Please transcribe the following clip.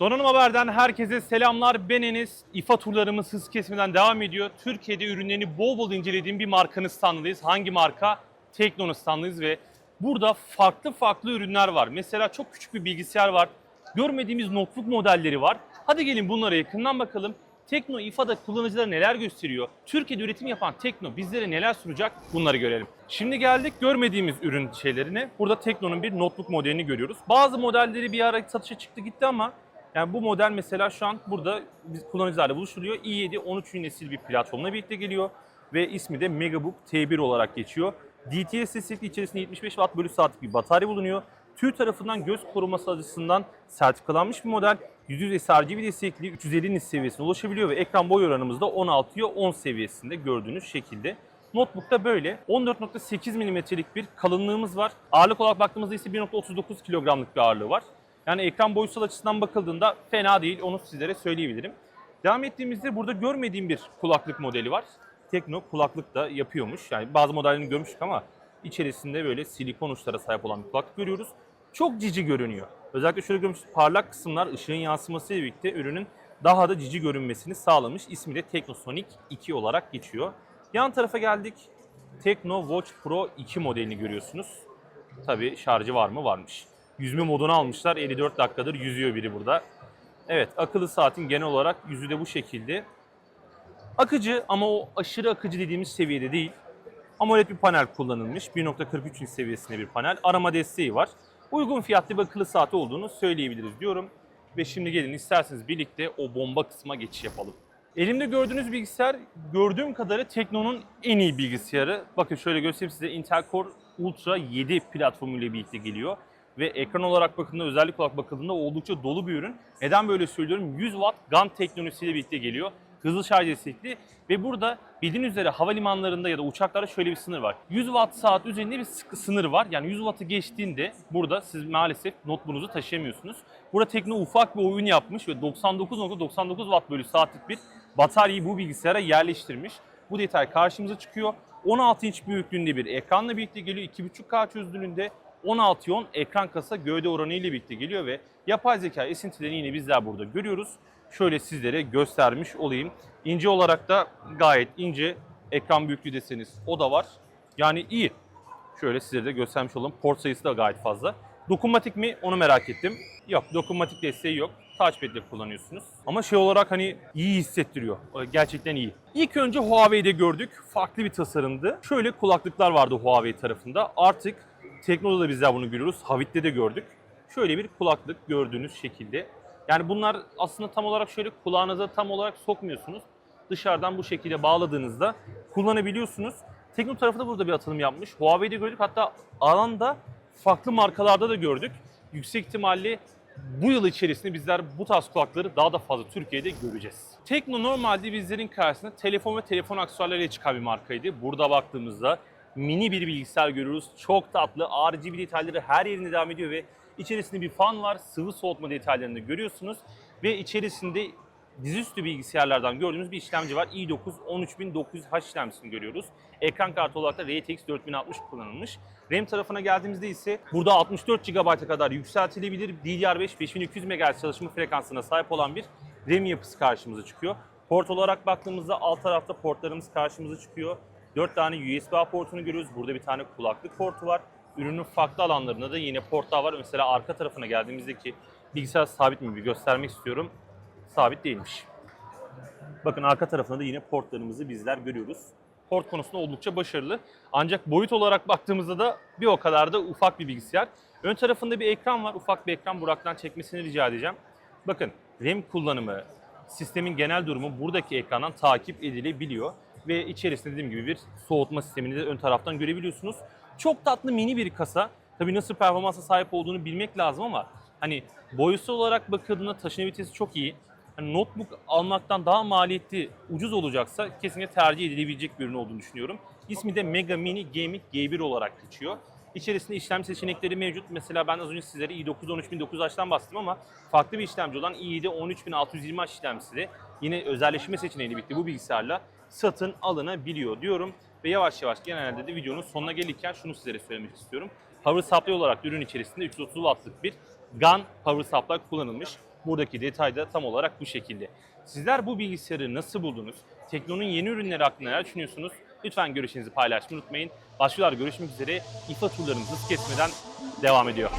Donanım Haber'den herkese selamlar. Ben Enes. İFA turlarımız hız kesmeden devam ediyor. Türkiye'de ürünlerini bol bol incelediğim bir markanın standındayız. Hangi marka? Tekno'nun standındayız ve burada farklı farklı ürünler var. Mesela çok küçük bir bilgisayar var. Görmediğimiz notebook modelleri var. Hadi gelin bunlara yakından bakalım. Tekno İFA'da kullanıcılara neler gösteriyor? Türkiye'de üretim yapan Tekno bizlere neler sunacak? Bunları görelim. Şimdi geldik görmediğimiz ürün şeylerine. Burada Tekno'nun bir notebook modelini görüyoruz. Bazı modelleri bir ara satışa çıktı gitti ama yani bu model mesela şu an burada biz kullanıcılarla buluşturuyor. i7 13. nesil bir platformla birlikte geliyor ve ismi de Megabook T1 olarak geçiyor. DTS destekli içerisinde 75 Watt bölü saatlik bir batarya bulunuyor. TÜ tarafından göz koruması açısından sertifikalanmış bir model. %100 sRGB destekli 350 nit seviyesine ulaşabiliyor ve ekran boy oranımız da 16'ya 10 seviyesinde gördüğünüz şekilde. Notebook'ta böyle 14.8 mm'lik bir kalınlığımız var. Ağırlık olarak baktığımızda ise 1.39 kilogramlık bir ağırlığı var. Yani ekran boyutsal açısından bakıldığında fena değil onu sizlere söyleyebilirim. Devam ettiğimizde burada görmediğim bir kulaklık modeli var. Tekno kulaklık da yapıyormuş. Yani bazı modellerini görmüştük ama içerisinde böyle silikon uçlara sahip olan bir kulaklık görüyoruz. Çok cici görünüyor. Özellikle şöyle görmüş parlak kısımlar ışığın yansımasıyla birlikte ürünün daha da cici görünmesini sağlamış. İsmi de Technosonic 2 olarak geçiyor. Yan tarafa geldik. Tekno Watch Pro 2 modelini görüyorsunuz. Tabii şarjı var mı? Varmış. Yüzme modunu almışlar. 54 dakikadır yüzüyor biri burada. Evet akıllı saatin genel olarak yüzü de bu şekilde. Akıcı ama o aşırı akıcı dediğimiz seviyede değil. AMOLED bir panel kullanılmış. 1.43 inç seviyesinde bir panel. Arama desteği var. Uygun fiyatlı bir akıllı saati olduğunu söyleyebiliriz diyorum. Ve şimdi gelin isterseniz birlikte o bomba kısma geçiş yapalım. Elimde gördüğünüz bilgisayar gördüğüm kadarıyla Tekno'nun en iyi bilgisayarı. Bakın şöyle göstereyim size Intel Core Ultra 7 platformu ile birlikte geliyor. Ve ekran olarak bakıldığında, özellik olarak bakıldığında oldukça dolu bir ürün. Neden böyle söylüyorum? 100 Watt GaN teknolojisiyle birlikte geliyor. Hızlı şarj destekli ve burada bildiğiniz üzere havalimanlarında ya da uçaklarda şöyle bir sınır var. 100 Watt saat üzerinde bir sınır var. Yani 100 Watt'ı geçtiğinde burada siz maalesef notebook'unuzu taşıyamıyorsunuz. Burada Tekno ufak bir oyun yapmış ve 99.99 Watt bölü saatlik bir bataryayı bu bilgisayara yerleştirmiş. Bu detay karşımıza çıkıyor. 16 inç büyüklüğünde bir ekranla birlikte geliyor. 2.5K çözünürlüğünde 16 10 ekran kasa gövde oranı ile birlikte geliyor ve yapay zeka esintilerini yine bizler burada görüyoruz. Şöyle sizlere göstermiş olayım. İnce olarak da gayet ince ekran büyüklüğü deseniz o da var. Yani iyi. Şöyle sizlere de göstermiş olalım. Port sayısı da gayet fazla. Dokunmatik mi onu merak ettim. Yok dokunmatik desteği yok. Touchpad ile kullanıyorsunuz. Ama şey olarak hani iyi hissettiriyor. Gerçekten iyi. İlk önce Huawei'de gördük. Farklı bir tasarımdı. Şöyle kulaklıklar vardı Huawei tarafında. Artık Tekno'da da bizler bunu görüyoruz. Havit'te de gördük. Şöyle bir kulaklık gördüğünüz şekilde. Yani bunlar aslında tam olarak şöyle kulağınıza tam olarak sokmuyorsunuz. Dışarıdan bu şekilde bağladığınızda kullanabiliyorsunuz. Tekno tarafı da burada bir atılım yapmış. Huawei'de gördük hatta alanda farklı markalarda da gördük. Yüksek ihtimalle bu yıl içerisinde bizler bu tarz kulakları daha da fazla Türkiye'de göreceğiz. Tekno normalde bizlerin karşısında telefon ve telefon aksesuarlarıyla çıkan bir markaydı. Burada baktığımızda mini bir bilgisayar görüyoruz. Çok tatlı. RGB detayları her yerinde devam ediyor ve içerisinde bir fan var. Sıvı soğutma detaylarını görüyorsunuz. Ve içerisinde dizüstü bilgisayarlardan gördüğümüz bir işlemci var. i9 13900H işlemcisini görüyoruz. Ekran kartı olarak da RTX 4060 kullanılmış. RAM tarafına geldiğimizde ise burada 64 GB'a kadar yükseltilebilir DDR5 5200 MHz çalışma frekansına sahip olan bir RAM yapısı karşımıza çıkıyor. Port olarak baktığımızda alt tarafta portlarımız karşımıza çıkıyor. 4 tane USB-A portunu görüyoruz. Burada bir tane kulaklık portu var. Ürünün farklı alanlarında da yine portlar var. Mesela arka tarafına geldiğimizdeki bilgisayar sabit mi bir göstermek istiyorum. Sabit değilmiş. Bakın arka tarafında da yine portlarımızı bizler görüyoruz. Port konusunda oldukça başarılı. Ancak boyut olarak baktığımızda da bir o kadar da ufak bir bilgisayar. Ön tarafında bir ekran var. Ufak bir ekran Burak'tan çekmesini rica edeceğim. Bakın RAM kullanımı, sistemin genel durumu buradaki ekrandan takip edilebiliyor ve içerisinde dediğim gibi bir soğutma sistemini de ön taraftan görebiliyorsunuz. Çok tatlı mini bir kasa. Tabii nasıl performansa sahip olduğunu bilmek lazım ama hani boyusu olarak bakıldığında taşınabilitesi çok iyi. Hani notebook almaktan daha maliyetli, ucuz olacaksa kesinlikle tercih edilebilecek bir ürün olduğunu düşünüyorum. İsmi de Mega Mini Gaming G1 olarak geçiyor. İçerisinde işlem seçenekleri mevcut. Mesela ben az önce sizlere i9 13900H'tan bahsettim ama farklı bir işlemci olan i7 13620H işlemcisi yine özelleşme seçeneğiyle birlikte bu bilgisayarla satın alınabiliyor diyorum. Ve yavaş yavaş genelde de videonun sonuna gelirken şunu sizlere söylemek istiyorum. Power supply olarak ürün içerisinde 330 wattlık bir GAN power supply kullanılmış. Buradaki detay da tam olarak bu şekilde. Sizler bu bilgisayarı nasıl buldunuz? Tekno'nun yeni ürünleri hakkında neler düşünüyorsunuz? Lütfen görüşlerinizi paylaşmayı unutmayın. Başkalar görüşmek üzere. İFA turlarımız hız kesmeden devam ediyor.